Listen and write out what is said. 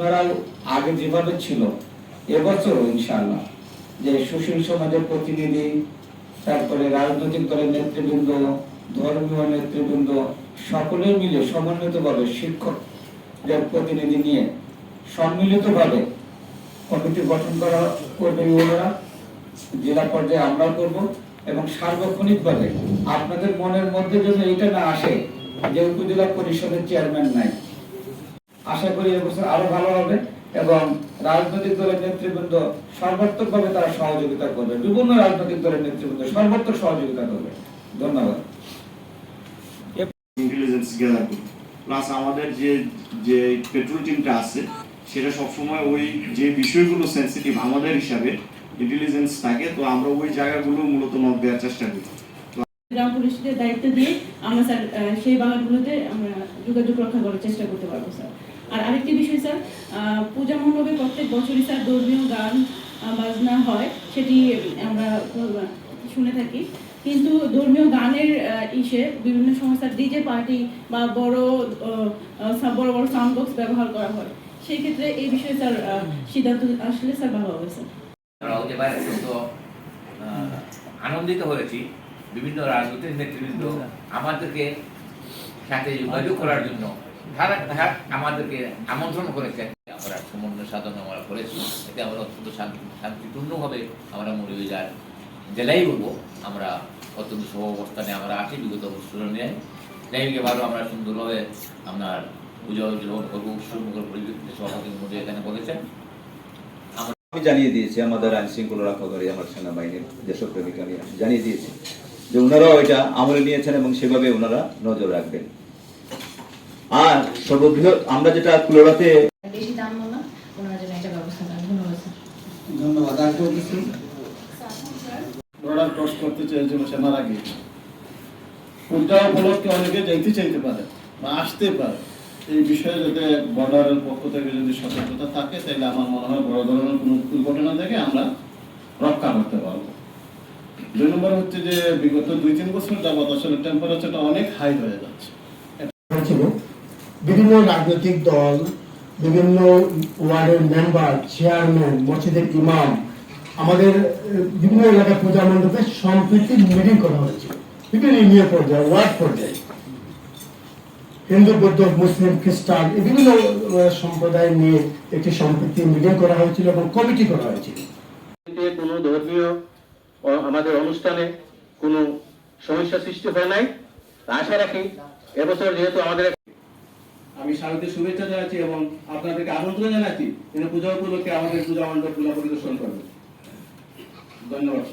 আপনারা আগে যেভাবে ছিল, এবছরও ইনশাআল্লাহ, যে সুশীল সমাজের প্রতিনিধি, তারপরে রাজনৈতিক দলের নেতৃবৃন্দ, ধর্মীয় নেতৃবৃন্দ, সকলে মিলে সমন্বিতভাবে শিক্ষকদের প্রতিনিধি নিয়ে সম্মিলিতভাবে কমিটি গঠন করা করবে ওনারা। জেলা পর্যায়ে আমরা করব এবং সার্বক্ষণিকভাবে আপনাদের মনের মধ্যে যেন এটা না আসে যে উপজেলা পরিষদের চেয়ারম্যান নাই। আশা করি এবছর আরও ভালো হবে এবং রাজনৈতিক দলের নেতৃবৃন্দ সর্বাত্মকভাবে তারা সহযোগিতা করবে। বিভিন্ন রাজনৈতিক দলের নেতৃবৃন্দ সর্বাত্মক সহযোগিতা করবে। ধন্যবাদ। প্লাস আমাদের যে যে পেট্রোল টিমটা আছে, সেটা সবসময় ওই যে বিষয়গুলো সেন্সিটিভ আমাদের হিসাবে ইন্টেলিজেন্স থাকে, তো আমরা ওই জায়গাগুলো মূলত নক দেওয়ার চেষ্টা করি। গ্রাম দায়িত্ব দিয়ে আমরা স্যার সেই বাগানগুলোতে আমরা যোগাযোগ রক্ষা করার চেষ্টা করতে পারব, স্যার। আর আরেকটি বিষয়, স্যার পূজা মণ্ডপে প্রত্যেক বছরই, স্যার, ধর্মীয় গান বাজনা হয়, সেটি আমরা শুনে থাকি। কিন্তু ধর্মীয় গানের ইসে বিভিন্ন সময় স্যার ডিজে পার্টি বা বড় বড় বড় সাউন্ড বক্স ব্যবহার করা হয়। সেই ক্ষেত্রে এই বিষয়ে, স্যার সিদ্ধান্ত আসলে, স্যার, ভালো হবে, স্যার। আনন্দিত হয়েছি। বিভিন্ন রাজনৈতিক নেতৃবৃন্দ আমাদেরকে সাথে যোগাযোগ করার জন্য আমাদেরকে আমন্ত্রণ করেছেন আমরা সমন্বয় সাধন আমরা করেছি। এতে আমরা অত্যন্ত শান্তি শান্তিপূর্ণভাবে আমরা মরিবাজার জেলাই বলব। আমরা অত্যন্ত সহ অবস্থানে আমরা আছি বিগত বছর নিয়ে ভালো আমরা সুন্দরভাবে আপনার পুজো উদযাপন করব। উৎসব পরিপ্রেক্ষিতে সভাপতি মহোদয় এখানে বলেছেন। আমি জানিয়ে দিয়েছি আমাদের আইন শৃঙ্খলা রক্ষাকারী আমার সেনাবাহিনীর দেশপ্রেমিক আমি জানিয়ে দিয়েছি। যে ওনারাও এটা আমলে নিয়েছেন এবং সেভাবে ওনারা নজর রাখবেন। আর সর্ববৃহৎ আমরা যেটা ধন্যবাদ আর ক্রস করতে চেয়েছিল সে মারা গিয়েছে পূজা উপলক্ষে অনেকে যাইতে চাইতে পারে বা আসতে পারে। এই বিষয়ে যাতে বর্ডারের পক্ষ থেকে যদি সতর্কতা থাকে তাহলে আমার মনে হয় বড় ধরনের কোনো দুর্ঘটনা থেকে আমরা রক্ষা করতে পারব। দুই নম্বর হচ্ছে যে বিগত দুই তিন বছর যাবত আসলে টেম্পারেচারটা অনেক হাই হয়ে যাচ্ছে। বিভিন্ন রাজনৈতিক দল বিভিন্ন ওয়ার্ডের মেম্বার চেয়ারম্যান মসজিদের ইমাম আমাদের বিভিন্ন এলাকায় পূজা মণ্ডপে সম্প্রীতি মিটিং করা হয়েছিল বিভিন্ন ইউনিয়ন পর্যায়ে ওয়ার্ড পর্যায়ে। হিন্দু বৌদ্ধ মুসলিম খ্রিস্টান বিভিন্ন সম্প্রদায় নিয়ে একটি সম্প্রীতি মিটিং করা হয়েছিল এবং কমিটি করা হয়েছিল। কোনো ধর্মীয় আমাদের অনুষ্ঠানে কোনো সমস্যা সৃষ্টি হয় নাই আশা রাখি এবছর যেহেতু আমাদের আমি শারদীয় শুভেচ্ছা জানাচ্ছি এবং আপনাদেরকে আমন্ত্রণ জানাচ্ছি যেন পূজা উপলক্ষে আমাদের পূজা মণ্ডপগুলো পরিদর্শন করবেন ধন্যবাদ।